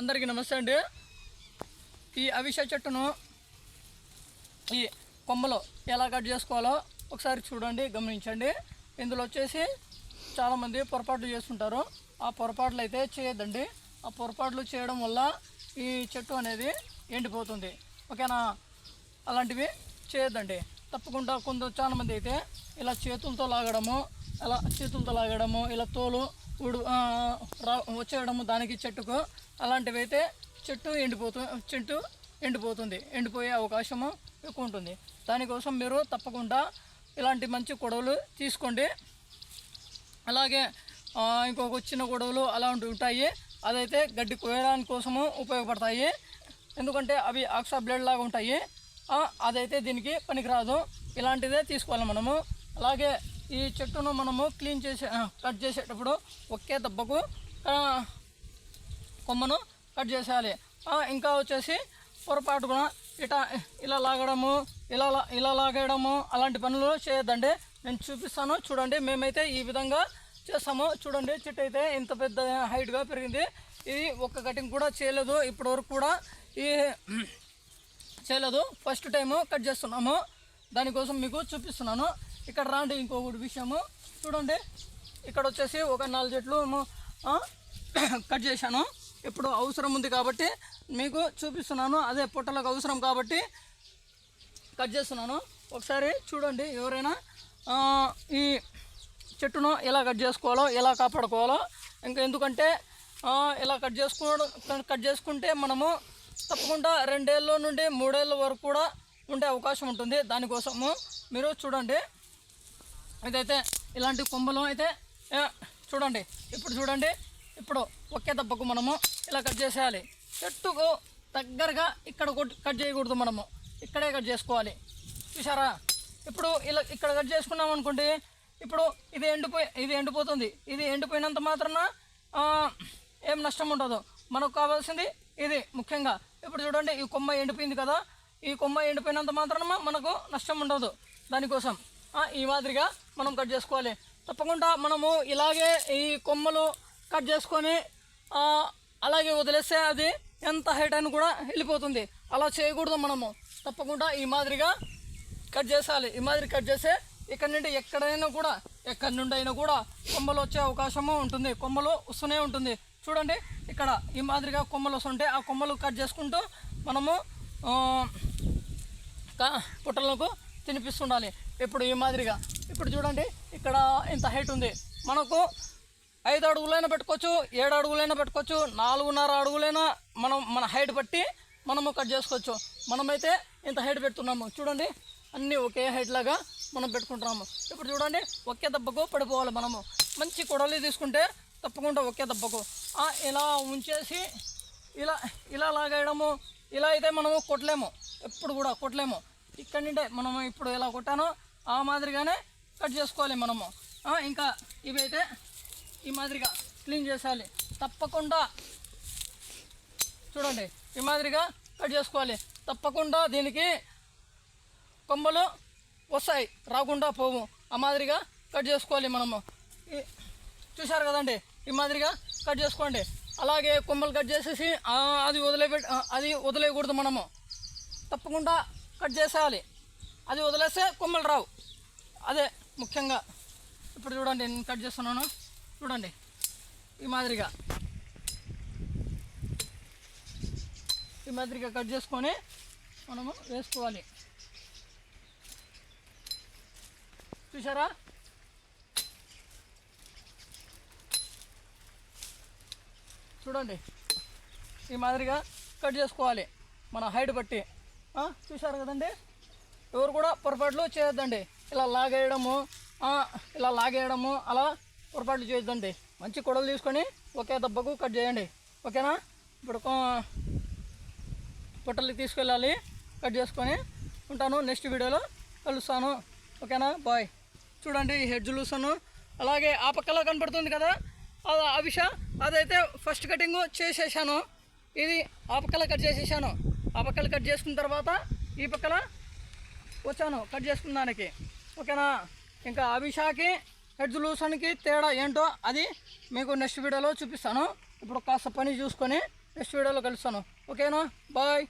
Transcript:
అందరికీ నమస్తే అండి. ఈ అవిష చెట్టును ఈ కొమ్మలో ఎలా కట్ చేసుకోవాలో ఒకసారి చూడండి గమనించండి. ఇందులో వచ్చేసి చాలామంది పొరపాట్లు చేస్తుంటారు. ఆ పొరపాట్లు అయితే చేయొద్దండి. ఆ పొరపాట్లు చేయడం వల్ల ఈ చెట్టు అనేది ఎండిపోతుంది. ఓకేనా? అలాంటివి చేయొద్దండి. తప్పకుండా కొంత చాలామంది అయితే ఇలా చేతులతో లాగడము అలా చేతులతో లాగడము ఇలా తోలు ఉడు రా వచ్చేయడము దానికి చెట్టుకు అలాంటివి అయితే చెట్టు ఎండిపోతు చెట్టు ఎండిపోతుంది. ఎండిపోయే అవకాశము ఎక్కువ ఉంటుంది. దానికోసం మీరు తప్పకుండా ఇలాంటి మంచి గొడవలు తీసుకోండి. అలాగే ఇంకొక చిన్న గొడవలు అలాంటివి ఉంటాయి. అదైతే గడ్డి కోయడానికి కోసము ఉపయోగపడతాయి. ఎందుకంటే అవి ఆక్సా బ్లేడ్ లాగా ఉంటాయి. అదైతే దీనికి పనికిరాదు. ఇలాంటిదే తీసుకోవాలి మనము. అలాగే ఈ చెట్టును మనము క్లీన్ చేసే కట్ చేసేటప్పుడు ఒకే దెబ్బకు కొమ్మను కట్ చేసేయాలి. ఇంకా వచ్చేసి పొరపాటున ఇటా ఇలా లాగడము ఇలా లా- ఇలా లాగేయడము అలాంటి పనులు చేయొద్దండి. నేను చూపిస్తాను చూడండి. మేమైతే ఈ విధంగా చేస్తాము. చూడండి చెట్టు అయితే ఇంత పెద్ద హైట్గా పెరిగింది. ఇది ఒక్క కటింగ్ కూడా చేయలేదు. ఇప్పటివరకు కూడా ఈ చేయలేదు. ఫస్ట్ టైము కట్ చేస్తున్నాము. దానికోసం మీకు చూపిస్తున్నాను. ఇక్కడ రాండి ఇంకొకటి విషయము. చూడండి ఇక్కడ వచ్చేసి ఒక నాలుగు చెట్లు కట్ చేశాను. ఇప్పుడు అవసరం ఉంది కాబట్టి మీకు చూపిస్తున్నాను. అదే పుట్టలకు అవసరం కాబట్టి కట్ చేస్తున్నాను. ఒకసారి చూడండి ఎవరైనా ఈ చెట్టును ఎలా కట్ చేసుకోవాలో ఎలా కాపాడుకోవాలో. ఇంకా ఎందుకంటే ఇలా కట్ చేసుకోవడం కట్ చేసుకుంటే మనము తప్పకుండా రెండేళ్ళ నుండి మూడేళ్ళ వరకు కూడా ఉండే అవకాశం ఉంటుంది. దానికోసము మీరు చూడండి. ఇదైతే ఇలాంటి కొమ్మలు అయితే చూడండి. ఇప్పుడు చూడండి. ఇప్పుడు ఒకే దెబ్బకు మనము ఇలా కట్ చేసేయాలి. చెట్టుకు దగ్గరగా ఇక్కడ కట్ చేయకూడదు మనము. ఇక్కడే కట్ చేసుకోవాలి. చూసారా ఇప్పుడు ఇలా ఇక్కడ కట్ చేసుకున్నాం అనుకోండి ఇప్పుడు ఇది ఎండిపోయి ఇది ఎండిపోతుంది. ఇది ఎండిపోయినంత మాత్రాన ఏం నష్టం ఉండదు. మనకు కావాల్సింది ఇది ముఖ్యంగా. ఇప్పుడు చూడండి ఈ కొమ్మ ఎండిపోయింది కదా. ఈ కొమ్మ ఎండిపోయినంత మాత్రాన మనకు నష్టం ఉండదు. దానికోసం. ఈ మాదిరిగా మనం కట్ చేసుకోవాలి. తప్పకుండా మనము ఇలాగే ఈ కొమ్మలు కట్ చేసుకొని అలాగే వదిలేస్తే అది ఎంత హైట్ అని కూడా వెళ్ళిపోతుంది. అలా చేయకూడదు మనము. తప్పకుండా ఈ మాదిరిగా కట్ చేసాలి ఈ మాదిరి కట్ చేస్తే ఇక్కడ నుండి ఎక్కడైనా కూడా ఎక్కడి నుండి అయినా కూడా కొమ్మలు వచ్చే అవకాశము ఉంటుంది. కొమ్మలు వస్తూనే ఉంటుంది. చూడండి ఇక్కడ ఈ మాదిరిగా కొమ్మలు వస్తుంటే ఆ కొమ్మలు కట్ చేసుకుంటూ మనము పుట్టలకు తినిపిస్తుండాలి. ఇప్పుడు ఈ మాదిరిగా. ఇప్పుడు చూడండి ఇక్కడ ఇంత హైట్ ఉంది. మనకు ఐదు అడుగులైనా పెట్టుకోవచ్చు ఏడు అడుగులైనా పెట్టుకోవచ్చు నాలుగున్నర అడుగులైనా మనం మన హైట్ బట్టి మనము కట్ చేసుకోవచ్చు. మనమైతే ఇంత హైట్ పెడుతున్నాము. చూడండి అన్నీ ఒకే హైట్ లాగా మనం పెట్టుకుంటున్నాము. ఇప్పుడు చూడండి ఒకే దెబ్బకు పడిపోవాలి మనము. మంచి కొడలి తీసుకుంటే తప్పకుండా ఒకే దెబ్బకు. ఇలా ఉంచేసి ఇలా ఇలా లాగేయడము. ఇలా అయితే మనము కొట్టలేము. ఎప్పుడు కూడా కొట్టలేము. ఇక్కడ నుండే మనము ఇప్పుడు ఎలా కొట్టానో ఆ మాదిరిగానే కట్ చేసుకోవాలి మనము. ఇంకా ఇవైతే ఈ మాదిరిగా క్లీన్ చేసేయాలి. తప్పకుండా చూడండి ఈ మాదిరిగా కట్ చేసుకోవాలి. తప్పకుండా దీనికి కొమ్మలు వస్తాయి రాకుండా పోవు. ఆ మాదిరిగా కట్ చేసుకోవాలి మనము. చూశారు కదండి ఈ మాదిరిగా కట్ చేసుకోండి. అలాగే కొమ్మలు కట్ చేసేసి అది వదిలేపెట్ అది వదిలేయకూడదు మనము. తప్పకుండా కట్ చేసేయాలి. అది వదిలేస్తే కొమ్మలు రావు అదే ముఖ్యంగా ఇప్పుడు చూడండి నేను కట్ చేస్తున్నాను. చూడండి ఈ మాదిరిగా. ఈ మాదిరిగా కట్ చేసుకొని మనము వేసుకోవాలి. చూసారా చూడండి. ఈ మాదిరిగా కట్ చేసుకోవాలి. మన హైట్ బట్టి. చూశారు కదండి? ఎవరు కూడా పొరపాట్లు చేయొద్దండి. ఇలా లాగేయడము ఇలా లాగేయడము అలా పొరపాట్లు చేయొద్దండి. మంచి కొడలు తీసుకొని ఒకే దెబ్బకు కట్ చేయండి. ఓకేనా? ఇప్పుడు పొట్టలు పొట్టలకి తీసుకెళ్ళాలి. కట్ చేసుకొని ఉంటాను. నెక్స్ట్ వీడియోలో కలుస్తాను. ఓకేనా? బాయ్. చూడండి ఈ హెడ్జ్ లూసాను. అలాగే ఆ పక్కలో కనపడుతుంది కదా? అది అదైతే ఫస్ట్ కటింగ్ చేసేసాను. ఇది ఆ పక్కలో కట్ చేసేసాను. ఆ పక్కలు కట్ చేసుకున్న తర్వాత ఈ పక్కల వచ్చాను కట్ చేసుకున్న దానికి ఓకేనా? ఇంకా అభిషాకి హెడ్ లూసన్కి తేడా ఏంటో అది మీకు నెక్స్ట్ వీడియోలో చూపిస్తాను. ఇప్పుడు కాస్త పని చూసుకొని నెక్స్ట్ వీడియోలో కలుస్తాను. ఓకేనా? బాయ్.